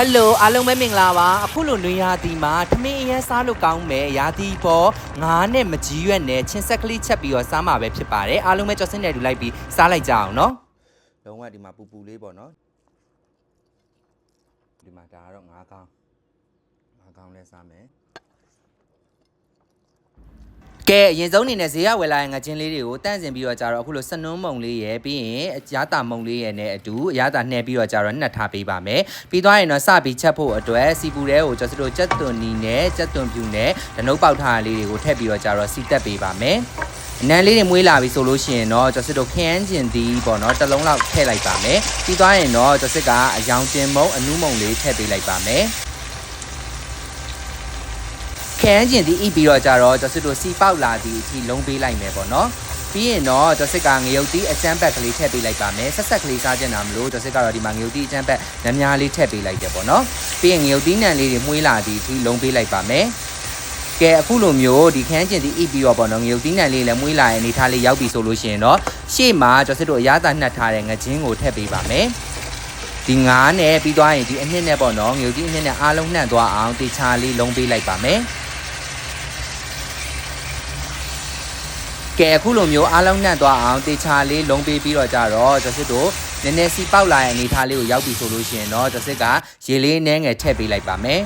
ဟယ်လိုအားလုံးပဲမင်္ဂလာပါအခုလိုနွေရာသီမှာထမင်းအရင်စားလို့ကောင်းမယ်ရာသီပေါ်ငါးနဲ့မကြီးရွက်နဲ့ချင်းဆက်ကလေးချက်ပြီးတော့စားမှာပဲဖြစ်ပါတယ်အားလုံးပဲကြော်စင်းတယ်တူလိုက်ပြီးစားလိုက်ကြအောင်နော်လုံးဝဒီမှာပူပူလေးပေါ့နော်ဒီမှာဒါကတော့ငါးကောင်းငါးကောင်းလဲစားမယ် ကဲအရင်ဆုံးအနေနဲ့ဈေးရဝယ်လာတဲ့ငချင်းလေးတွေကိုတန့်စင်ပြီးတော့ကြတော့အခုလိုစနုံးမုံလေးရယ်ပြီးရင်အရားတာမုံလေးရယ်နဲ့အတူအရားတာနှဲပြီးတော့ကြတော့နှက်ထားပေးပါမယ်ပြီးသွားရင်တော့စပြီးချက်ဖို့အတွက်စီပူတဲကိုကျွန်တော်တို့ကြက်သွန်နီနဲ့ကြက်သွန်ဖြူနဲ့ဒနုပ်ပေါက်ထားတာလေးတွေကိုထည့်ပြီးတော့ကြတော့စီတက်ပေးပါမယ်အနံလေးတွေမွေးလာပြီဆိုလို့ရှိရင်တော့ကျွန်တော်တို့ခရမ်းကျင်သီးပေါ့နော်တစ်လုံးလောက်ထည့်လိုက်ပါမယ်ပြီးသွားရင်တော့ကျွန်တော်ကအယောင်တင်မုံအနုမုံလေးထည့်ပေးလိုက်ပါမယ် ခရမ်းကျင်သီးဣပြီးတော့ကြတော့ကျွန်တော်တို့စီပေါက်လာသည့်အထိလုံးပေးလိုက်မယ်ပေါ့နော်ပြီးရင်တော့ကျော်စစ်ကငရုတ်တီးအချမ်းဘက်ကလေးထည့်ပေးလိုက်ပါမယ်ဆက်ဆက်ကလေးစားချင်တာမလို့ကျော်စစ်ကတော့ဒီမှာငရုတ်တီးအချမ်းဘက်နများလေးထည့်ပေးလိုက်တယ်ပေါ့နော်ပြီးရင်ငရုတ်တီးနံလေးတွေမှုေးလာသည့်အထိလုံးပေးလိုက်ပါမယ်ကဲအခုလိုမျိုးဒီခန်းကျင်ဒီဣပြီးတော့ပေါ့နော်ငရုတ်တီးနံလေးလည်းမွေးလာရဲ့အနေထားလေးရောက်ပြီဆိုလို့ရှိရင်တော့ရှေ့မှာကျော်စစ်တို့အရသာနှက်ထားတဲ့ငချင်းကိုထည့်ပေးပါမယ်ဒီငါးနဲ့ပြီးသွားရင်ဒီအနှစ်နဲ့ပေါ့နော်ငရုတ်တီးအနှစ်နဲ့အားလုံးနှံ့သွားအောင်တေချာလေးလုံးပေးလိုက်ပါမယ် ကဲအခုလိုမျိုးအားလုံးနှံ့သွားအောင်တေချာလေးလုံးပေးပြီးတော့ကြတော့ကျစစ်တို့နည်းနည်းစီပေါက်လာတဲ့အနေထားလေးကိုရောက်ပြီဆိုလို့ရှိရင်တော့ကျစစ်ကရေလေးနည်းငယ်ထည့်ပေးလိုက်ပါမယ်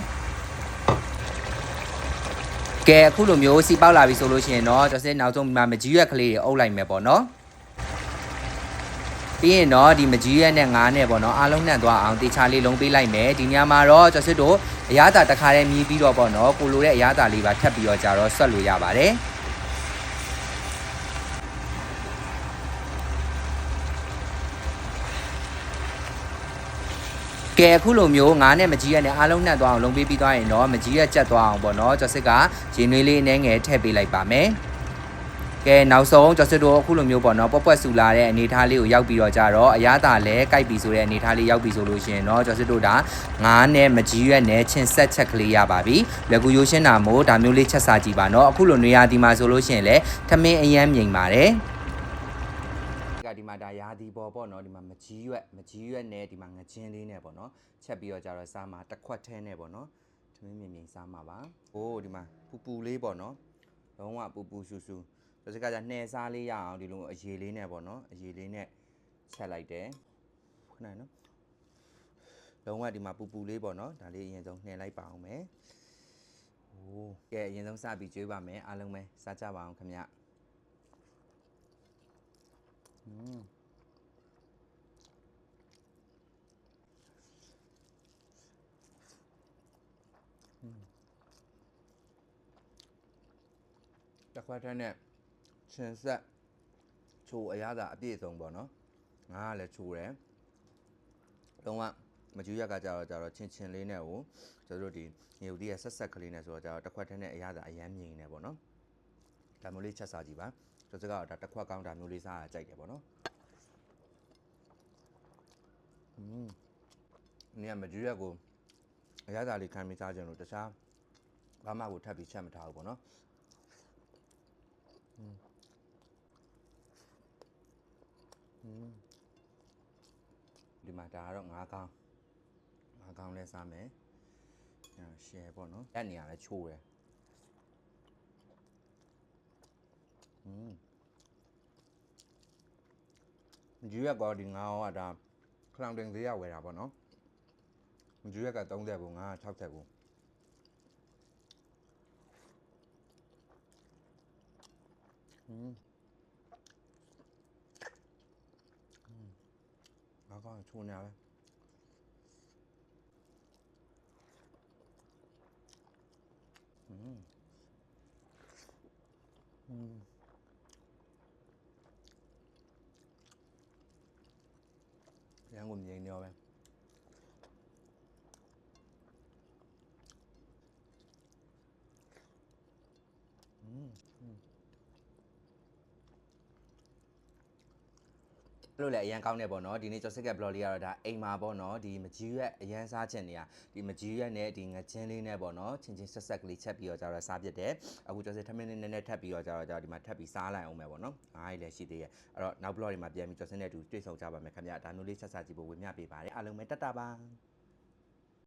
ကဲအခုလိုမျိုးစီပေါက်လာပြီဆိုလို့ရှိရင်တော့ကျစစ်နောက်ဆုံးဒီမှာမကြီးရွက်ကလေးတွေအုပ်လိုက်မယ်ပေါ့နော်ပြီးရင်တော့ဒီမကြီးရက်နဲ့ငါးနဲ့ပေါ့နော်အားလုံးနှံ့သွားအောင်တေချာလေးလုံးပေးလိုက်မယ်ဒီညမှာတော့ကျစစ်တို့အရသာတစ်ခါတည်းမြည်ပြီးတော့ပေါ့နော်ကိုလိုတဲ့အရသာလေးပါထပ်ပြီးတော့ကြတော့ဆွတ်လို့ရပါတယ် ကဲအခုလိုမျိုးငါးနဲ့မကြီးရက်နဲ့အားလုံးနှက်သွားအောင်လုံးပေးပြီးသွားရင်တော့မကြီးရက်ကြက်သွားအောင်ပေါ့နော်ကျော်စစ်ကရေနွေးလေးအနှဲငယ်ထည့်ပေးလိုက်ပါမယ်ကဲနောက်ဆုံးကျော်စစ်တို့အခုလိုမျိုးပေါ့နော်ပွက်ပွက်ဆူလာတဲ့အနေထားလေးကိုရောက်ပြီးတော့ကြတော့အရသာလဲကြိုက်ပြီဆိုတဲ့အနေထားလေးရောက်ပြီဆိုလို့ရှိရင်တော့ကျော်စစ်တို့ဒါငါးနဲ့မကြီးရက်နဲ့ချင်းဆက်ချက်ကလေးရပါပြီလက်ကူရိုးရှင်းတာမို့ဒါမျိုးလေးချက်စားကြည့်ပါနော်အခုလိုနေရာဒီမှာဆိုလို့ရှိရင်လဲထမင်းအရမ်းမြိန်ပါတယ်ကဒီ မှာဒါရာဒီပေါ်ပေါ့နော်ဒီမှာမကြီးရွက်မကြီးရွက်နဲ့ဒီမှာငချင်းလေးနဲ့ပေါ့နော်ချက်ပြီးတော့ကြတော့စားမှာတစ်ခွက်ထဲနဲ့ပေါ့နော်ထမင်းမြင်မြင်စားမှာပါဟိုးဒီမှာပူပူလေးပေါ့နော်လုံးဝပူပူဆူဆူဒါစကကြနှဲစားလေးရအောင်ဒီလိုအရေလေးနဲ့ပေါ့နော်အရေလေးနဲ့ချက်လိုက်တယ်ခဏနော်လုံးဝဒီမှာပူပူလေးပေါ့နော်ဒါလေးအရင်ဆုံးနှဲလိုက်ပါအောင်မယ်ဟိုးကဲအရင်ဆုံးစပြီးကျွေးပါမယ်အားလုံးပဲစားကြပါအောင်ခင်ဗျอืม တစ်ခွက်ထဲနဲ့ချင်းဆက်ချိုအရသာအပြည့်စုံပေါ့နော်ငါကလည်းချိုတယ်လုံးဝမကျူးရက်ကကြတော့ကြတော့ချင်းချင်းလေးနဲ့ကိုကျွန်တော်တို့ဒီငရုတ်တီးရဲ့ဆက်ဆက်ကလေးနဲ့ဆိုတော့ကြတော့တစ်ခွက်ထဲနဲ့အရသာအရမ်းမြင်နေပေါ့နော်ဒါမျိုးလေးချက်စားကြည့်ပါ ကျွန်တော်ကတော့ဒါတစ်ခွက်ကောင်းတာမျိုးလေးစားရကြိုက်တယ်ပေါ့နော်อืมနေရာမကျူးရက်ကိုအရသာလေးခံပြီးစားကြလို့တခြားဘာမှကိုထပ်ပြီးချက်မထားဘူးပေါ့နော် ဒီမှာဒါကတော့ငါးကောင်းငါးကောင်းလဲစားမယ်အဲရှယ်ပေါ့နော်အဲ့နေရာလဲချိုးတယ်อืม ဂျူရက်ကောဒီငါးဟောကဒါခလောင်တင်သေးရဝယ်တာပေါ့နော်ဂျူရက်က30ဘူးငါးက60ဘူးอืม ငါကောင်းချုံနေရပဲอื ရန်ကုန်မြင်နေရောပဲอืม လို့လည်းအရန်ကောင်းနေပေါ့နော်ဒီနေ့ကျော်စစ်ကက်ဘလော့လေးကတော့ဒါအိမ်မှာပေါ့နော်ဒီမကြီးရက်အရန်စားချင်နေရဒီမကြီးရက်နဲ့ဒီငချင်းလေးနဲ့ပေါ့နော်ချင်းချင်းဆက်ဆက်ကလေးချက်ပြီးတော့ကြတော့စားပြစ်တယ်အခုကျော်စစ်ထမင်းလေးနည်းနည်းထပ်ပြီးတော့ကြတော့ကြတော့ဒီမှာထပ်ပြီးစားလိုက်အောင်မယ်ပေါ့နော်အားကြီးလည်းရှိသေးရဲ့အဲ့တော့နောက်ဘလော့တွေမှာပြန်ပြီးကျော်စစ်နဲ့အတူတွေ့ဆုံကြပါမယ်ခင်ဗျာဒါမျိုးလေးဆက်စားကြည့်ဖို့ဝင်မြပေးပါတယ်အားလုံးပဲတတ်တာပါ